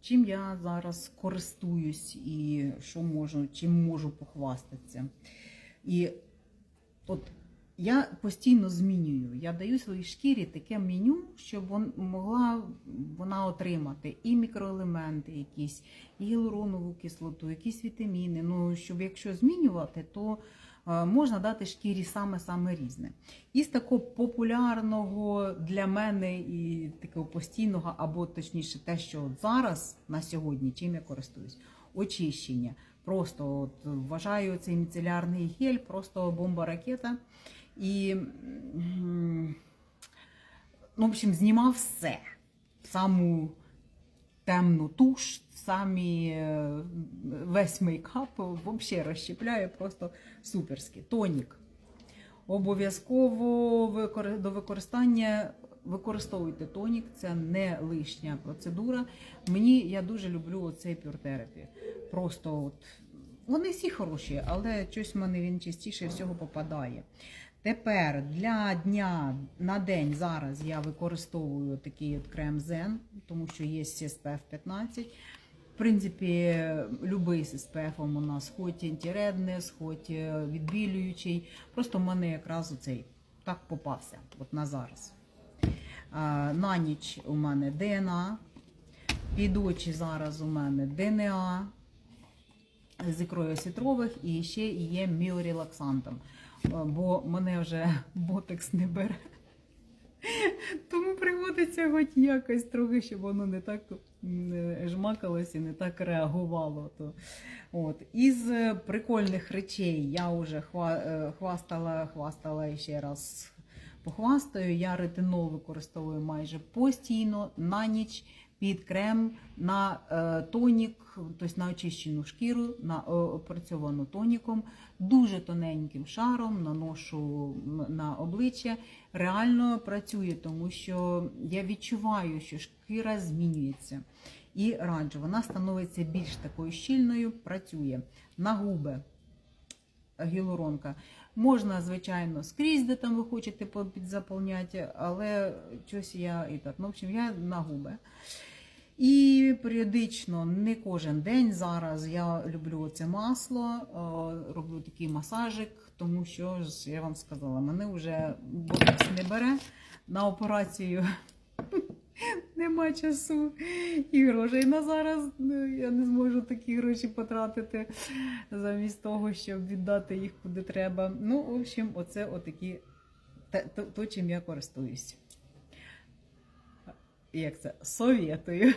чим я зараз користуюсь і що можу, чим можу похвастатися. І от я постійно змінюю. Я даю своїй шкірі таке меню, щоб вон, могла вона отримати і мікроелементи якісь, і гіалуронову кислоту, якісь вітаміни. Ну, щоб якщо змінювати, то можна дати шкірі саме-саме різне. Із такого популярного для мене і такого постійного, або точніше, те, що от зараз на сьогодні, чим я користуюсь, очищення. Просто от, вважаю цей міцелярний гель, просто бомба ракета. І, ну, в общем, знімав все. Саму темну туш, самі е, весь мейкап, взагалі розщепляє просто суперськи. Тонік. Обов'язково до використання використовуйте тонік, це не лишня процедура. Мені я дуже люблю цей Pure Therapy. Просто от вони всі хороші, але щось в мене він частіше всього попадає. Тепер для дня на день зараз я використовую такий от крем Zen, тому що є SPF 15. В принципі, любий з SPF у нас хоч антиреднес, хоч е, відбілюючий. Просто в мене якраз оцей так попався от на зараз. На ніч у мене ДНА. Під очі зараз у мене ДНА з ікрою осітрових і ще є міорелаксантом. Е, Бо мене вже ботекс не бере. Тому приходиться хоч якось трохи, щоб воно не так жмакалось і не так реагувало. То, от. Із е, прикольних речей я вже хва, е, хвастала, хвастала і ще раз похвастаю. Я ретинол використовую майже постійно на ніч під крем на е, тонік, тобто на очищену шкіру, на опрацьовану тоніком, дуже тоненьким шаром наношу на обличчя. Реально працює, тому що я відчуваю, що шкіра змінюється. І раджу, вона становиться більш такою щільною, працює на губи гіалуронка. Можна, звичайно, скрізь, де там ви хочете підзаповняти, але щось я і так. Ну, в общем, я на губи. І періодично, не кожен день зараз я люблю це масло, е, роблю такий масажик, тому що я вам сказала, мене вже не бере на операцію. Нема часу і грошей на зараз. Ну, Я не зможу такі гроші потратити замість того, щоб віддати їх куди треба. Ну, в общем, оце отакі то, то, чим я користуюсь. Як це? Совєтую.